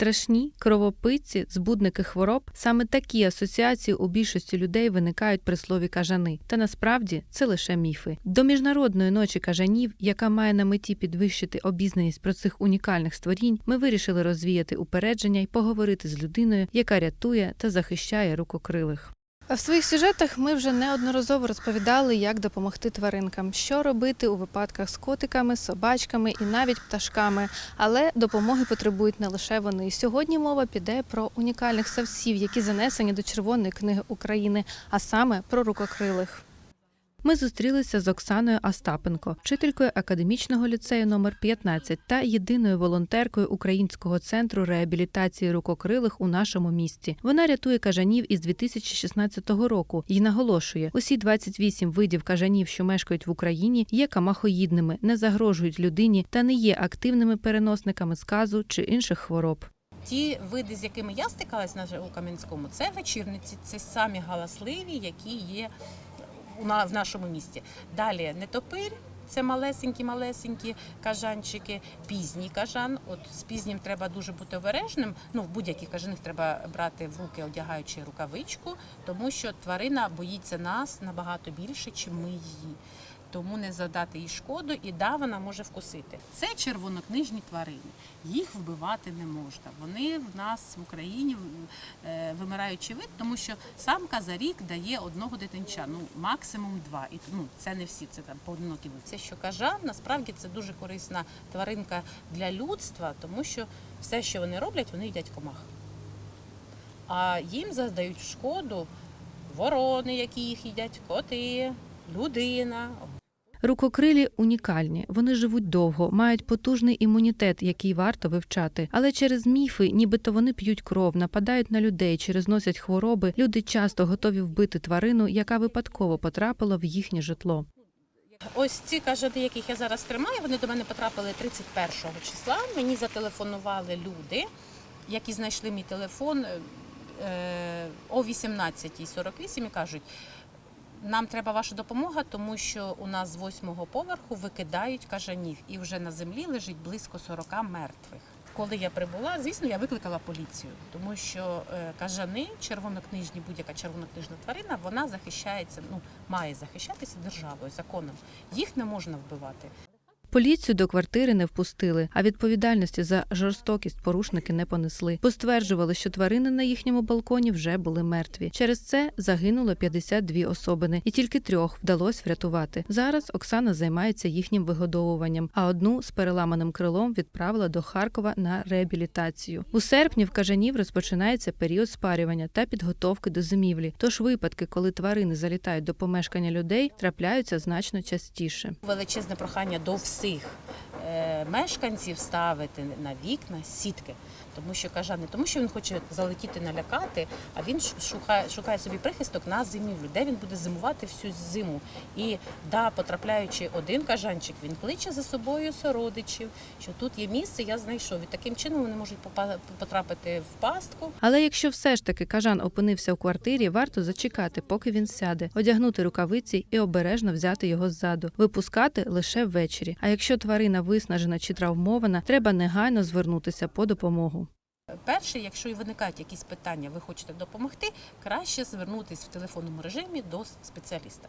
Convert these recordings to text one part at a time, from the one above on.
Страшні кровопитці, збудники хвороб саме такі асоціації у більшості людей виникають при слові кажани. Та насправді це лише міфи. До міжнародної ночі кажанів, яка має на меті підвищити обізнаність про цих унікальних створінь, ми вирішили розвіяти упередження і поговорити з людиною, яка рятує та захищає рукокрилих. В своїх сюжетах ми вже неодноразово розповідали, як допомогти тваринкам, що робити у випадках з котиками, собачками і навіть пташками. Але допомоги потребують не лише вони. Сьогодні мова піде про унікальних савців, які занесені до Червоної книги України, а саме про рукокрилих. Ми зустрілися з Оксаною Остапенко, вчителькою академічного ліцею номер 15 та єдиною волонтеркою Українського центру реабілітації рукокрилих у нашому місті. Вона рятує кажанів із 2016 року і наголошує: усі 28 видів кажанів, що мешкають в Україні, є камахоїдними, не загрожують людині та не є активними переносниками сказу чи інших хвороб. Ті види, з якими я стикалась на у Кам'янському, це вечірниці, це самі галасливі, які є в нашому місті. Далі нетопир. Це малесенькі, малесенькі кажанчики, пізній кажан. От з пізнім треба дуже бути обережним. Ну, в будь-яких кажаних треба брати в руки, одягаючи рукавичку, тому що тварина боїться нас набагато більше, ніж ми її. Тому не задати їй шкоду, і да, вона може вкусити. Це червонокнижні тварини. Їх вбивати не можна. Вони в нас в Україні е, вимираючий вид, тому що самка за рік дає одного дитинча, ну максимум два. І ну це не всі, це там поодинокі. Це що кажан, насправді це дуже корисна тваринка для людства, тому що все, що вони роблять, вони їдять комах. А їм задають шкоду ворони, які їх їдять, коти, людина, Рукокрилі унікальні, вони живуть довго, мають потужний імунітет, який варто вивчати. Але через міфи, нібито вони п'ють кров, нападають на людей чи розносять хвороби. Люди часто готові вбити тварину, яка випадково потрапила в їхнє житло. Ось ці кажани, яких я зараз тримаю, вони до мене потрапили 31 числа. Мені зателефонували люди, які знайшли мій телефон е, о 18.48 і кажуть, нам треба ваша допомога, тому що у нас з восьмого поверху викидають кажанів, і вже на землі лежить близько 40 мертвих. Коли я прибула, звісно, я викликала поліцію, тому що е, кажани, червонокнижні, будь-яка червонокнижна тварина, вона захищається, ну має захищатися державою, законом. Їх не можна вбивати. Поліцію до квартири не впустили, а відповідальності за жорстокість порушники не понесли, бо стверджували, що тварини на їхньому балконі вже були мертві. Через це загинуло 52 особини, і тільки трьох вдалося врятувати. Зараз Оксана займається їхнім вигодовуванням, а одну з переламаним крилом відправила до Харкова на реабілітацію. У серпні в кажанів розпочинається період спарювання та підготовки до зимівлі. Тож випадки, коли тварини залітають до помешкання людей, трапляються значно частіше. Величезне прохання до всіх е, мешканців ставити на вікна сітки. Тому що кажан не тому, що він хоче залетіти налякати, а він шукає, шукає собі прихисток на зимівлю, де він буде зимувати всю зиму. І да, потрапляючи один кажанчик, він кличе за собою сородичів, що тут є місце, я знайшов. І таким чином вони можуть потрапити в пастку. Але якщо все ж таки кажан опинився у квартирі, варто зачекати, поки він сяде, одягнути рукавиці і обережно взяти його ззаду, випускати лише ввечері. А якщо тварина виснажена чи травмована, треба негайно звернутися по допомогу. Перше, якщо і виникають якісь питання, ви хочете допомогти, краще звернутися в телефонному режимі до спеціаліста.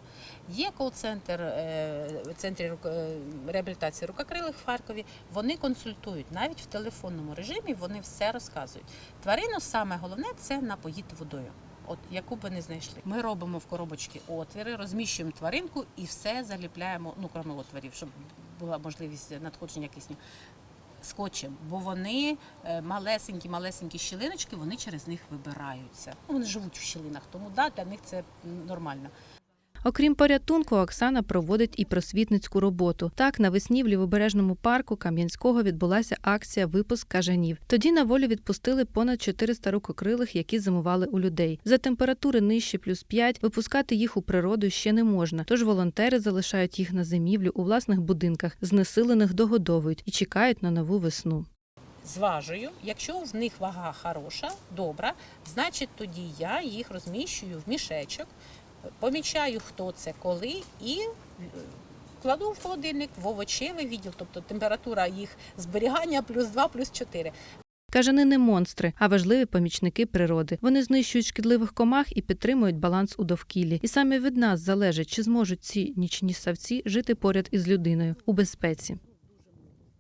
Є кол-центр е, центрі е, реабілітації рукокрилих в Харкові. Вони консультують навіть в телефонному режимі. Вони все розказують. Тварину саме головне це напоїти водою. От яку б ви не знайшли, ми робимо в коробочки отвіри, розміщуємо тваринку і все заліпляємо. Ну крім отворів, щоб була можливість надходження кисню скотчем, бо вони е, малесенькі, малесенькі щілиночки, вони через них вибираються. Ну, вони живуть в щілинах, тому да, для них це нормально. Окрім порятунку, Оксана проводить і просвітницьку роботу. Так, навесні в лівобережному парку Кам'янського відбулася акція Випуск кажанів. Тоді на волю відпустили понад 400 рукокрилих, які зимували у людей. За температури нижче плюс 5 випускати їх у природу ще не можна. Тож волонтери залишають їх на зимівлю у власних будинках, знесилених догодовують і чекають на нову весну. Зважую, якщо в них вага хороша, добра, значить тоді я їх розміщую в мішечок, помічаю, хто це коли, і е, кладу в холодильник в овочевий відділ, тобто температура їх зберігання плюс 2, плюс 4. Кажани не монстри, а важливі помічники природи. Вони знищують шкідливих комах і підтримують баланс у довкіллі. І саме від нас залежить, чи зможуть ці нічні савці жити поряд із людиною у безпеці.